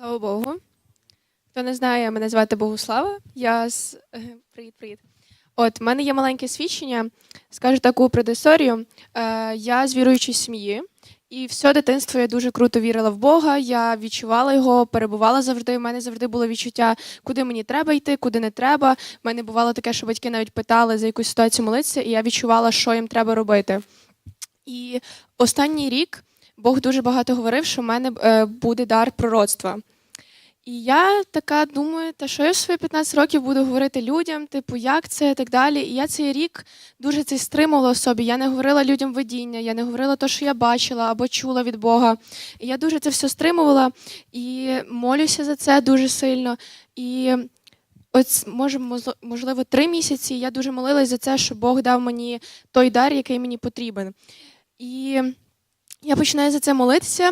Слава Богу. Хто не знає, мене звати Богуслава. Я з е, привіт, привіт. От, в мене є маленьке свідчення. Скажу таку предісторію. Е, я з віруючої сім'ї, і все дитинство я дуже круто вірила в Бога. Я відчувала його, перебувала завжди. У мене завжди було відчуття, куди мені треба йти, куди не треба. У мене бувало таке, що батьки навіть питали за якусь ситуацію молитися, і я відчувала, що їм треба робити. І останній рік Бог дуже багато говорив, що в мене е, буде дар пророцтва. І я така думаю, та що я в свої 15 років буду говорити людям, типу, як це і так далі. І я цей рік дуже це стримувала в собі. Я не говорила людям видіння, я не говорила те, що я бачила або чула від Бога. І я дуже це все стримувала і молюся за це дуже сильно. І Ось може, можливо, три місяці я дуже молилась за це, щоб Бог дав мені той дар, який мені потрібен. І я починаю за це молитися,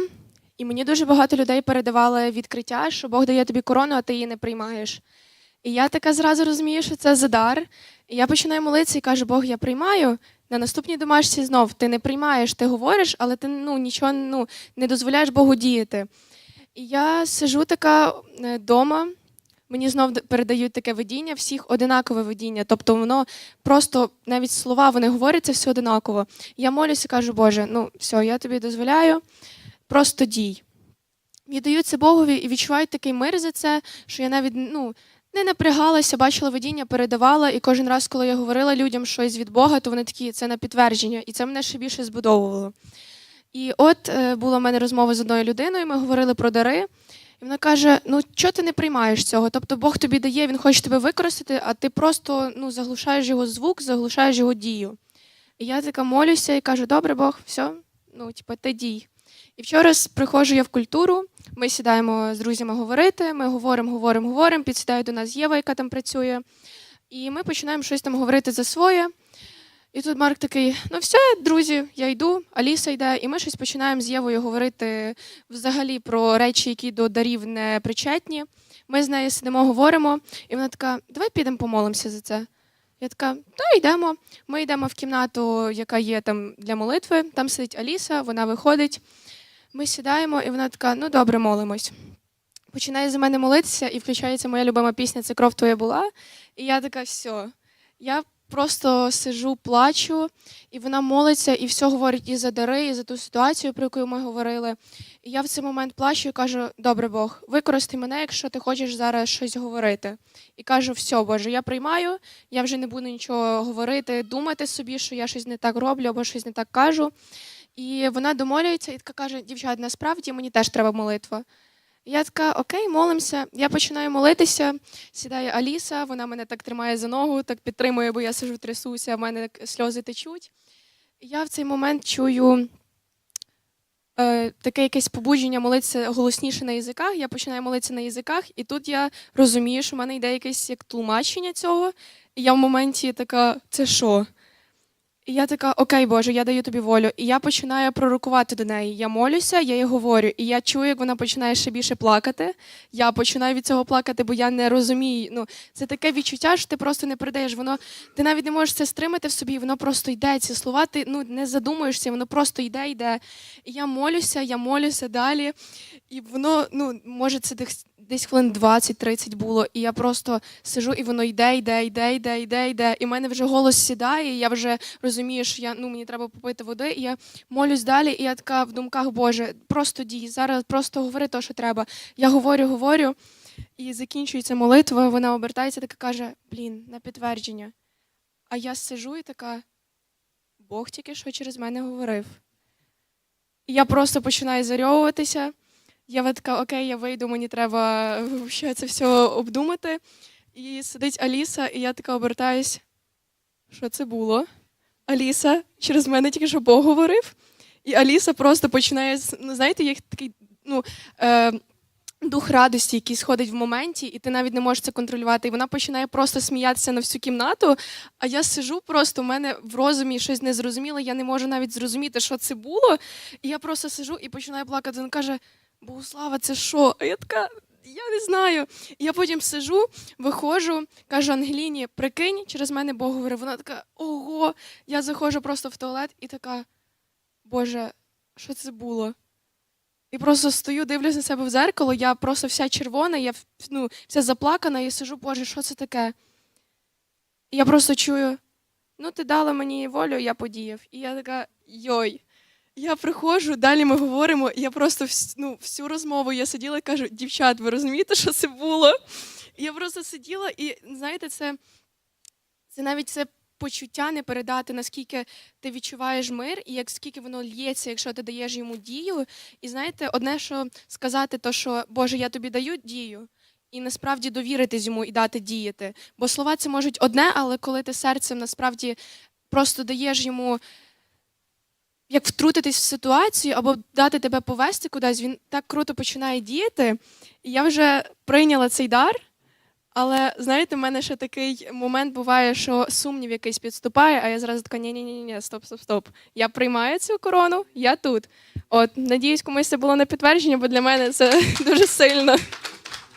і мені дуже багато людей передавали відкриття, що Бог дає тобі корону, а ти її не приймаєш. І я така зразу розумію, що це за дар. І я починаю молитися і кажу, Бог, я приймаю. На наступній домашці знов ти не приймаєш, ти говориш, але ти ну, нічого ну, не дозволяєш Богу діяти. І я сижу така вдома, мені знов передають таке видіння, всіх одинакове видіння. Тобто воно просто навіть слова вони говорять, це все одинаково. Я молюся, і кажу, Боже, ну все, я тобі дозволяю, просто дій. Віддаю це Богові і відчуваю такий мир за це, що я навіть ну, не напрягалася, бачила видіння, передавала, і кожен раз, коли я говорила людям щось від Бога, то вони такі це на підтвердження, і це мене ще більше збудовувало. І от е, була в мене розмова з одною людиною, ми говорили про дари. І вона каже: ну чого ти не приймаєш цього? Тобто Бог тобі дає, він хоче тебе використати, а ти просто ну, заглушаєш його звук, заглушаєш його дію. І я така молюся і кажу: добре, Бог, все, ну, типу, ти дій. І вчора приходжу я в культуру, ми сідаємо з друзями говорити, ми говоримо, говоримо, говоримо, підсідає до нас Єва, яка там працює, і ми починаємо щось там говорити за своє. І тут Марк такий: ну все, друзі, я йду, Аліса йде, і ми щось починаємо з Євою говорити взагалі про речі, які до дарів не причетні. Ми з нею сидимо, говоримо, і вона така: давай підемо помолимося за це. Я така, та йдемо. Ми йдемо в кімнату, яка є там для молитви. Там сидить Аліса, вона виходить. Ми сідаємо, і вона така: ну добре, молимось. Починає за мене молитися, і включається моя любима пісня Це кров твоя була. І я така, все. Я просто сижу, плачу, і вона молиться, і все говорить і за дари, і за ту ситуацію, про яку ми говорили. І я в цей момент плачу і кажу: добре Бог, використай мене, якщо ти хочеш зараз щось говорити. І кажу, все, Боже, я приймаю, я вже не буду нічого говорити, думати собі, що я щось не так роблю або щось не так кажу. І вона домолюється і така каже: дівчат, насправді мені теж треба молитва. Я така, окей, молимося. Я починаю молитися. Сідає Аліса, вона мене так тримає за ногу, так підтримує, бо я сижу, трясуся, в мене сльози течуть. Я в цей момент чую е, таке якесь побудження молитися голосніше на язиках. Я починаю молитися на язиках, і тут я розумію, що в мене йде якесь як тлумачення цього. І я в моменті така, це що? І я така, окей, Боже, я даю тобі волю. І я починаю пророкувати до неї. Я молюся, я їй говорю, і я чую, як вона починає ще більше плакати. Я починаю від цього плакати, бо я не розумію. Ну, це таке відчуття, що ти просто не передаєш. Воно ти навіть не можеш це стримати в собі, воно просто йде. Ці слова ти ну не задумуєшся, воно просто йде, йде. І я молюся, я молюся далі. І воно, ну, може, це десь, десь хвилин 20-30 було. І я просто сижу, і воно йде, йде, йде, йде, йде, йде. І в мене вже голос сідає, і я вже розумію, що я, ну, мені треба попити води. І я молюсь далі, і я така в думках, Боже, просто дій, зараз просто говори те, що треба. Я говорю, говорю, і закінчується молитва, вона обертається, така каже: Блін, на підтвердження. А я сижу і така, Бог тільки що через мене говорив. І я просто починаю зарьовуватися. Я така, окей, я вийду, мені треба ще це все обдумати. І сидить Аліса, і я така обертаюсь. Що це було? Аліса через мене тільки що Бог говорив. І Аліса просто починає, ну, знаєте, як такий ну, е, дух радості, який сходить в моменті, і ти навіть не можеш це контролювати. І вона починає просто сміятися на всю кімнату. А я сижу просто, у мене в розумі щось незрозуміле, я не можу навіть зрозуміти, що це було. І я просто сижу і починаю плакати. Вона каже: Богослава, це що? А я така. Я не знаю. Я потім сижу, виходжу, кажу Ангеліні, прикинь, через мене Бог говорив. Вона така, ого, я заходжу просто в туалет і така, Боже, що це було? І просто стою, дивлюсь на себе в зеркало, я просто вся червона, я ну, вся заплакана, і сижу, боже, що це таке? І я просто чую: ну, ти дала мені волю, я подіяв. І я така, йой. Я приходжу, далі ми говоримо, і я просто ну, всю розмову я сиділа і кажу, дівчат, ви розумієте, що це було? Я просто сиділа, і знаєте, це, це навіть це почуття не передати, наскільки ти відчуваєш мир, і як скільки воно лється, якщо ти даєш йому дію. І знаєте, одне, що сказати, то що Боже, я тобі даю дію, і насправді довіритись йому і дати діяти. Бо слова це можуть одне, але коли ти серцем насправді просто даєш йому. Як втрутитись в ситуацію або дати тебе повести кудись, він так круто починає діяти. І я вже прийняла цей дар, але знаєте, в мене ще такий момент буває, що сумнів якийсь підступає, а я зразу така ні ні ні ні стоп, стоп, стоп. Я приймаю цю корону, я тут. От, надіюсь, комусь це було на підтвердження, бо для мене це дуже сильно.